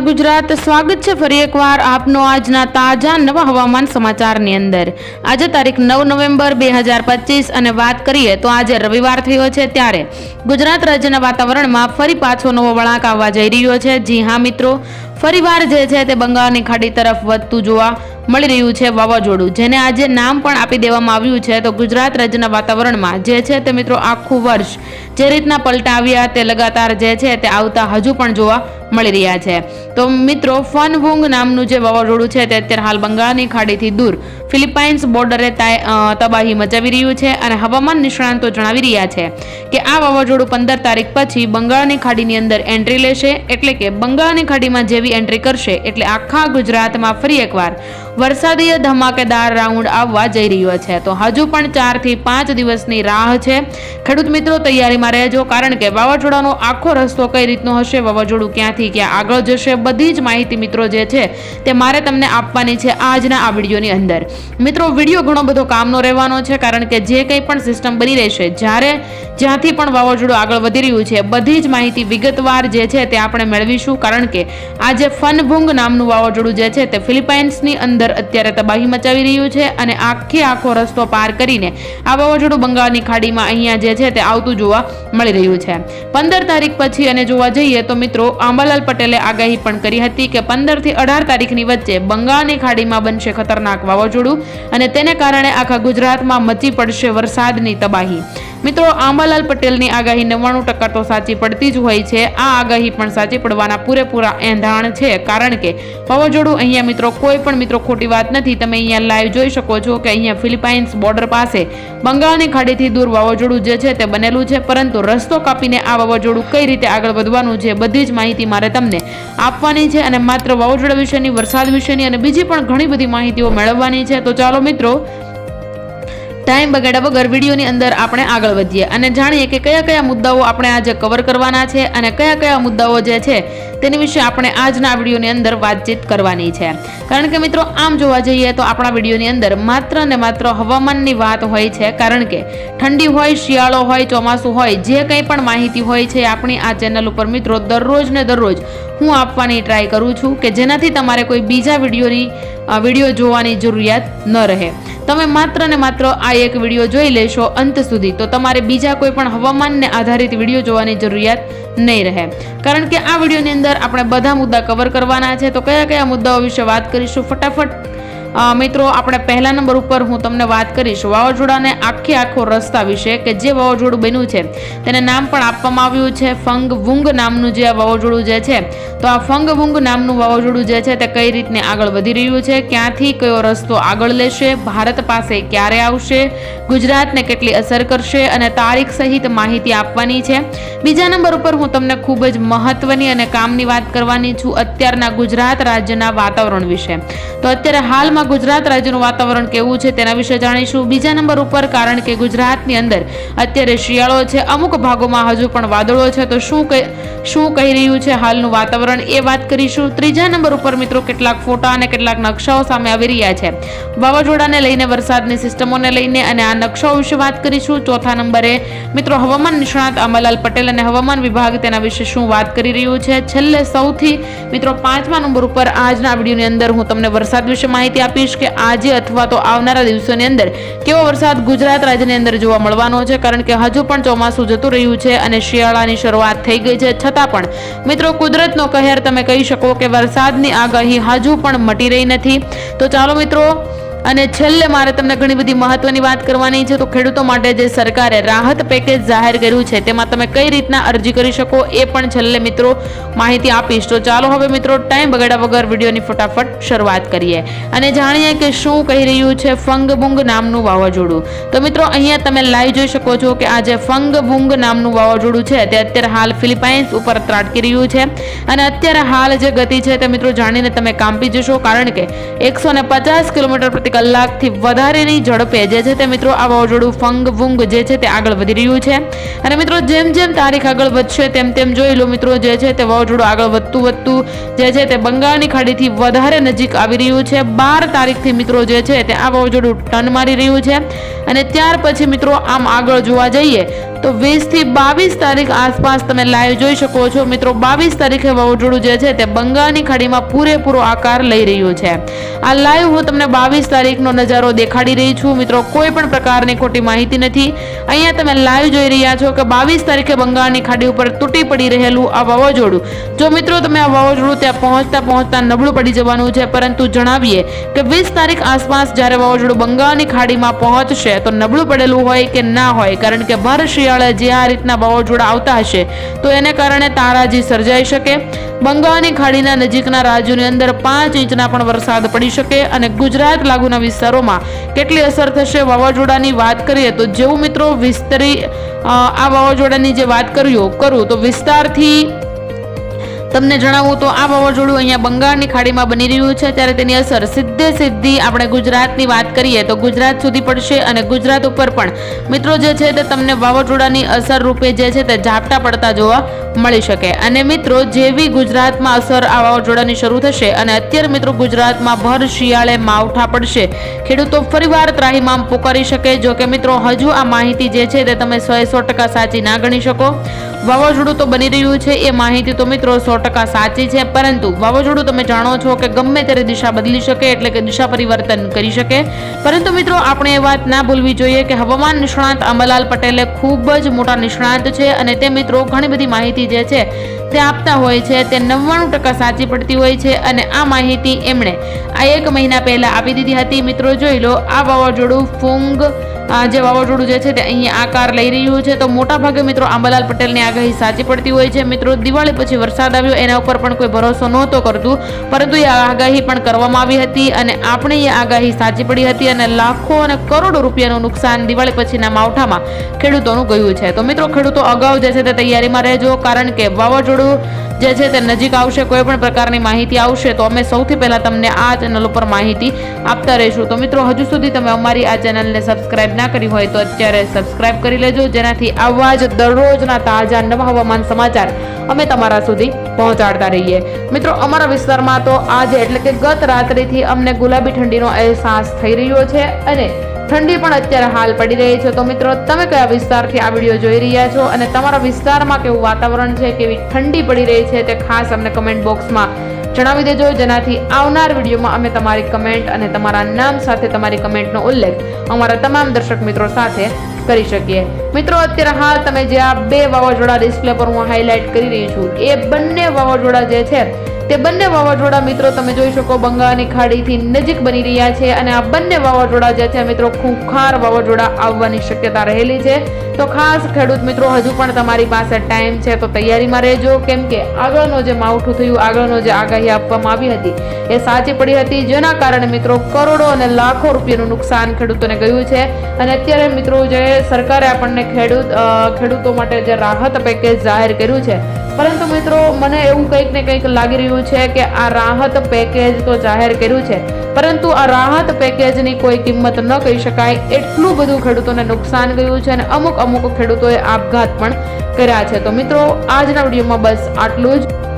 ગુજરાત, સ્વાગત છે ફરી એકવાર આપનો આજના તાજા નવા હવામાન સમાચારની અંદર. આજે તારીખ નવ નવેમ્બર બે હજાર પચીસ અને વાત કરીએ તો આજે રવિવાર થયો છે ત્યારે. ગુજરાત રાજ્યના વાતાવરણમાં ફરી પાછો નવો વળાંક આવવા જઈ રહ્યો છે. જી હા, મિત્રો. ફરીવાર જે છે તે બંગાળની ખાડી તરફ વધતું જોવા મળી રહ્યું છે વાવાઝોડું, જેને આજે નામ પણ આપી દેવામાં આવ્યું છે. તો ગુજરાત રાજ્યના વાતાવરણમાં જે છે તે મિત્રો આખું વર્ષ જે રીતના પલટા આવ્યા તે લગાતાર જે છે તે આવતા હજુ પણ જોવા મળી રહ્યા છે. તો મિત્રો, ફનવુંગ નામનું જે વાવાઝોડું છે તે અત્યારે હાલ બંગાળની ખાડીથી દૂર ફિલિપાઇન્સ બોર્ડરે તબાહી મચાવી રહ્યું છે અને હવામાન નિષ્ણાંતો જણાવી રહ્યા છે કે આ વાવાઝોડું પંદર તારીખ પછી બંગાળની ખાડીની અંદર એન્ટ્રી લેશે એટલે કે બંગાળની ખાડીમાં જેવી એન્ટ્રી કરશે એટલે આખા ગુજરાતમાં ફરી એકવાર વરસાદીય ધમાકેદાર રાઉન્ડ આવવા જઈ રહ્યો છે. તો હજુ પણ ચારથી પાંચ દિવસની રાહ છે. ખેડૂત મિત્રો, તૈયારીમાં રહેજો કારણ કે વાવાઝોડાનો આખો રસ્તો કઈ રીતનો હશે, વાવાઝોડું ક્યાંથી ક્યાં આગળ જશે બધી જ માહિતી મિત્રો જે છે તે મારે તમને આપવાની છે આજના આ વિડીયોની અંદર. મિત્રો, વીડિયો ઘણો બધો કામનો રહેવાનો છે કારણ કે જે કંઈ પણ સિસ્ટમ બની રહેશે, જ્યારે જ્યાંથી પણ વાવાઝોડું આગળ વધી રહ્યું છે, બધી જ માહિતી વિગતવાર જે છે તે આપણે મેળવીશું કારણ કે આ જે ફનભુંગ નામનું વાવાઝોડું જે છે તે ફિલિપાઇન્સની અંદર અત્યારે તબાહી મચાવી રહ્યું છે અને આખે આખો રસ્તો પાર કરીને આ વાવાઝોડું બંગાળની ખાડીમાં અહીંયા જે છે તે આવતું જોવા મળી રહ્યું છે. પંદર તારીખ પછી અને જોવા જઈએ તો મિત્રો આંબાલાલ પટેલે આગાહી પણ કરી હતી કે પંદરથી અઢાર તારીખની વચ્ચે બંગાળની ખાડીમાં બનશે ખતરનાક વાવાઝોડું અને તેને કારણે આખા ગુજરાતમાં મચી પડશે વરસાદની તબાહી. મિત્રો, આંબાલાલ પટેલની આગાહી નવ્વાણું ટકા તો સાચી પડતી જ હોય છે. આ આગાહી પણ સાચી પડવાના પૂરેપૂરા એંધાણ છે. કારણ કે વાવાઝોડું અહીંયા મિત્રો, કોઈ પણ મિત્રો ખોટી વાત નથી. તમે અહીંયા લાઈવ જોઈ શકો છો કે અહીંયા ફિલિપાઇન્સ બોર્ડર પાસે બંગાળની ખાડીથી દૂર વાવાઝોડું જે છે તે બનેલું છે. પરંતુ રસ્તો કાપીને આ વાવાઝોડું કઈ રીતે આગળ વધવાનું છે, બધી જ માહિતી મારે તમને આપવાની છે. અને માત્ર વાવાઝોડા વિશેની, વરસાદ વિશેની અને બીજી પણ ઘણી બધી માહિતીઓ મેળવવાની છે. તો ચાલો મિત્રો ટાઈમ બગાડ્યા વગર વિડીયોની અંદર આપણે આગળ વધીએ અને જાણીએ કે કયા કયા મુદ્દાઓ આપણે આજે કવર કરવાના છે અને કયા કયા મુદ્દાઓ જે છે તેની વિશે આપણે આજના વિડીયોની અંદર વાતચીત કરવાની છે. કારણ કે મિત્રો, આમ જોવા જઈએ તો આપણા વિડીયોની અંદર માત્ર ને માત્ર હવામાનની વાત હોય છે. કારણ કે ઠંડી હોય, શિયાળો હોય, ચોમાસું હોય, જે કંઈ પણ માહિતી હોય છે આપણી આ ચેનલ ઉપર મિત્રો, દરરોજ ને દરરોજ હું આપવાની ટ્રાય કરું છું કે જેનાથી તમારે કોઈ બીજા વિડીયોની વીડિયો જોવાની જરૂરિયાત ન રહે. તમે માત્ર ને માત્ર આ એક વીડિયો જોઈ લેશો અંત સુધી, તો તમારે બીજા કોઈ પણ હવામાનને આધારિત વીડિયો જોવાની જરૂરિયાત નહીં રહે. કારણ કે આ વિડીયોની અંદર આપણે બધા મુદ્દા કવર કરવાના છે, તો કયા કયા મુદ્દાઓ વિશે વાત કરીશું? ફટાફટ મિત્રો, આપણે પહેલા નંબર ઉપર હું તમને વાત કરીશ. વાવાઝોડાને આખે આખો રસ્તા વિશે કે જે વાવાઝોડું બન્યું છે, તેને નામ પણ આપવામાં આવ્યું છે ફંગ વુંગ નામનું જે આ વાવાઝોડું જે છે. તો આ ફંગ વુંગ નામનું વાવાઝોડું જે છે, તે કઈ રીતને આગળ વધી રહ્યું છે, ક્યાંથી કયો રસ્તો આગળ લેશે, ભારત પાસે ક્યારે આવશે, ગુજરાતને કેટલી અસર કરશે અને તારીખ સહિત માહિતી આપવાની છે. બીજા નંબર ઉપર હું તમને ખૂબ જ મહત્વની અને કામની વાત કરવાની છું અત્યારના ગુજરાત રાજ્યના વાતાવરણ વિશે. તો અત્યારે હાલમાં ગુજરાત રાજ્યનું વાતાવરણ કેવું છે તેના વિશે જાણીશું. બીજા નંબર ઉપર કારણ કે ગુજરાતની અંદર અત્યારે શિયાળો છે, અમુક ભાગોમાં હજુ પણ વાદળો છે, તો શું શું કહી રહ્યું છે હાલનું વાતાવરણ એ વાત કરીશું. ત્રીજા નંબર ઉપર મિત્રો કેટલાક ફોટા અને કેટલાક નકશાઓ સામે આવી રહ્યા છે. વાવાઝોડાને લઈને, વરસાદની સિસ્ટમોને લઈને અને આ નકશાઓ વિશે વાત કરીશું. ચોથા નંબરે મિત્રો હવામાન નિષ્ણાત અમલાલ પટેલ અને હવામાન વિભાગ તેના વિશે શું વાત કરી રહ્યું છે? છેલ્લે સૌથી મિત્રો પાંચમા નંબર ઉપર આજના વિડીયોની અંદર હું તમને વરસાદ વિશે માહિતી આપીશ કે આજે અથવા તો આવનારા દિવસોની અંદર કેવો વરસાદ ગુજરાત રાજ્યની અંદર જોવા મળવાનો છે? કારણ કે હજુ પણ ચોમાસું જતું રહ્યું છે અને શિયાળાની શરૂઆત થઈ ગઈ છે. છતાં પણ, મિત્રો, કુદરતનો કહેર તમે કહી શકો કે વરસાદની આગાહી હજુ પણ મટી રહી નથી. તો ચાલો, મિત્રો અને છેલ્લે મારે તમને ઘણી બધી મહત્વની વાત કરવાની છે, તો ખેડૂતો માટે જે સરકારે રાહત પેકેજ જાહેર કર્યું છે, તેમાં તમે કઈ રીતના અરજી કરી શકો એ પણ છેલ્લે મિત્રો માહિતી આપીશ. તો ચાલો હવે મિત્રો ટાઈમ બગાડ્યા વગર વિડીયોની ફટાફટ શરૂઆત કરીએ. અને જાણીએ કે શું કહી રહ્યું છે ફંગબુંગ નામનું વાવાઝોડું. તો મિત્રો અહીંયા તમે લાઈવ જોઈ શકો છો કે આ જે ફંગબુંગ નામનું વાવાઝોડું છે, તે અત્યારે હાલ ફિલિપાઇન્સ ઉપર ત્રાટકી રહ્યું છે. અને અત્યારે હાલ જે ગતિ છે, તે મિત્રો જાણીને તમે કાંપી જશો, કારણ કે એકસો ને પચાસ કિલોમીટર પ્રતિ કલાકથી વધારેની ઝડપે જે છે તે મિત્રો આ વાવાઝોડું ફંગ વુંગ જે છે તે આગળ વધી રહ્યું છે. અને મિત્રો જેમ જેમ તારીખ આગળ વધશે, તેમ તેમ જોઈ લો મિત્રો જે છે તે વાવાઝોડું આગળ વધતું વધતું જે છે તે બંગાળની ખાડીથી વધારે નજીક આવી રહ્યું છે. બાર તારીખથી મિત્રો જે છે તે આ વાવાઝોડું ટન મારી રહ્યું છે. અને ત્યાર પછી મિત્રો આમ આગળ જોવા જઈએ તો વીસથી બાવીસ તારીખ આસપાસ તમે લાઈવ જોઈ શકો છો. મિત્રો, બાવીસ તારીખે વાવાઝોડું જે છે તે બંગાળની ખાડીમાં પૂરેપૂરો આકાર લઈ રહ્યું છે. આ લાઈવ હું તમને બાવીસ તારીખનો નજારો દેખાડી રહી છું. મિત્રો, કોઈ પણ પ્રકારની ખોટી માહિતી નથી. અહીંયા તમે લાઈવ જોઈ રહ્યા છો કે બાવીસ તારીખે બંગાળની ખાડી ઉપર તૂટી પડી રહેલું આ વાવાઝોડું. જો મિત્રો, તમે આ વાવાઝોડું ત્યાં પહોંચતા પહોંચતા નબળું પડી જવાનું છે, પરંતુ જણાવીએ કે વીસ તારીખ આસપાસ જ્યારે વાવાઝોડું બંગાળની ખાડીમાં પહોંચશે, તો નબળું પડેલું હોય કે ના હોય, કારણ કે ભર શિયાળે જે આ રીતના વાવાઝોડા આવતા હશે, તો એને કારણે તારાજી સર્જાઈ શકે. બંગાળની ખાડીના નજીકના રાજ્યોની અંદર પાંચ ઇંચના પણ વરસાદ પડી શકે અને ગુજરાત લાગુના વિસ્તારોમાં કેટલી અસર થશે વાવાઝોડાની વાત કરીએ તો જેવું મિત્રો વિસ્તરી આ વાવાઝોડાની જે વાત કર્યો, કરું, તો વિસ્તારથી તમને જણાવું તો આ વાવાઝોડું અહીંયા બંગાળની ખાડીમાં બની રહ્યું છે. ત્યારે તેની અસર સીધે સીધી આપણે ગુજરાતની વાત કરીએ તો ગુજરાત સુધી પડશે અને ગુજરાત ઉપર પણ. મિત્રો જે છે તે તમને વાવાઝોડાની અસર રૂપે જે છે તે ઝાપટા પડતા જોવા મળી શકે. અને મિત્રો જેવી ગુજરાતમાં અસર આ વાવાઝોડાની શરૂ થશે અને અત્યારે મિત્રો ગુજરાતમાં ભર શિયાળે માવઠા પડશે. ખેડૂતો ફરીવાર ત્રાહિમામ પોકારી શકે. જો કે મિત્રો હજુ આ માહિતી જે છે તે તમે સો સો ટકા સાચી ના ગણી શકો. વાવાઝોડું તો બની રહ્યું છે. એ માહિતી તો મિત્રો સો ટકા સાચી છે, પરંતુ વાવાઝોડું તમે જાણો છો કે ગમે ત્યારે દિશા બદલી શકે એટલે કે દિશા પરિવર્તન કરી શકે. પરંતુ મિત્રો, આપણે એ વાત ના ભૂલવી જોઈએ કે હવામાન નિષ્ણાંત અમલાલ પટેલે ખૂબ જ મોટા નિષ્ણાંત છે અને તે મિત્રો ઘણી બધી માહિતી જે છે તે આપતા હોય છે, તે નવ્વાણું ટકા સાચી પડતી હોય છે અને આ માહિતી એમણે આ એક મહિના પહેલા આપી દીધી હતી. મિત્રો, જોઈ લો, આ વાવાઝોડું ફૂંગ જે વાવાઝોડું જે છે તે અહીંયા આકાર લઈ રહ્યું છે. તો મોટા ભાગે મિત્રો આંબાલાલ પટેલની આગાહી સાચી પડતી હોય છે. મિત્રો, દિવાળી પછી વરસાદ આવ્યો, એના ઉપર પણ કોઈ ભરોસો નહોતો કરતું. પરંતુ એ આગાહી પણ કરવામાં આવી હતી અને આપણે એ આગાહી સાચી પડી હતી અને લાખો અને કરોડો રૂપિયાનું નુકસાન દિવાળી પછીના માવઠામાં ખેડૂતોનું ગયું છે. તો મિત્રો, ખેડૂતો અગાઉ જે છે તે તૈયારીમાં રહેજો, કારણ કે વાવાઝોડું જે છે તે નજીક આવશે, કોઈ પણ પ્રકારની માહિતી આવશે, તો અમે સૌથી પહેલાં તમને આ ચેનલ ઉપર માહિતી આપતા રહીશું. તો મિત્રો, હજુ સુધી તમે અમારી આ ચેનલને સબસ્ક્રાઇબ ના કરી હોય, તો અત્યારે સબસ્ક્રાઇબ કરી લેજો, જેનાથી આવા જ દરરોજના તાજા નવા હવામાન સમાચાર અમે તમારા સુધી પહોંચાડતા રહીએ. મિત્રો, અમારા વિસ્તારમાં તો આજે એટલે કે ગત રાત્રિથી અમને ગુલાબી ઠંડીનો અહેસાસ થઈ રહ્યો છે અને ઠંડી પણ અત્યારે હાલ પડી રહી છે. તો મિત્રો, તમે કયા વિસ્તારથી આ વીડિયો જોઈ રહ્યા છો અને તમારા વિસ્તારમાં કેવું વાતાવરણ છે, કેવી ઠંડી પડી રહી છે તે ખાસ અમને કમેન્ટ બોક્સમાં જણાવી દેજો. જેનાથી આવનાર વિડીયોમાં અમે તમારી કમેન્ટ અને તમારા નામ સાથે તમારી કમેન્ટનો ઉલ્લેખ અમારા તમામ દર્શક મિત્રો સાથે કરી શકીએ. મિત્રો, અત્યારે હાલ તમે જે આ બે વાવાઝોડા ડિસ્પ્લે પર હું હાઇલાઇટ કરી રહી છું, એ બંને વાવાઝોડા જે છે તે બંને વાવાઝોડા મિત્રો તમે જોઈ શકો બંગાળની ખાડીથી નજીક બની રહ્યા છે અને આ બંને વાવાઝોડા જે છે મિત્રો ખૂંખાર વાવાઝોડા આવવાની શક્યતા રહેલી છે. તો ખાસ ખેડૂત મિત્રો, હજુ પણ તમારી પાસે ટાઈમ છે, તો તૈયારીમાં રહેજો. કેમ કે આગળનો જે માવઠું થયું, આગળનો જે આગાહી આપવામાં આવી હતી, એ સાચી પડી હતી. જેના કારણે મિત્રો કરોડો અને લાખો રૂપિયાનું નુકસાન ખેડૂતોને ગયું છે. અને અત્યારે મિત્રો જે સરકારે આપણને ખેડૂત ખેડૂતો માટે જે રાહત પેકેજ જાહેર કર્યું છે પરંતુ મિત્રો, મને એવું કંઈક ને કંઈક લાગી રહ્યું છે કે આ રાહત પેકેજ તો જાહેર કર્યું છે, પરંતુ આ રાહત પેકેજની કોઈ કિંમત ન કહી શકાય. એટલું બધું ખેડૂતોને નુકસાન ગયું છે અને અમુક અમુક ખેડૂતોએ આપઘાત પણ કર્યા છે. તો મિત્રો, આજના વિડીયોમાં બસ આટલું જ.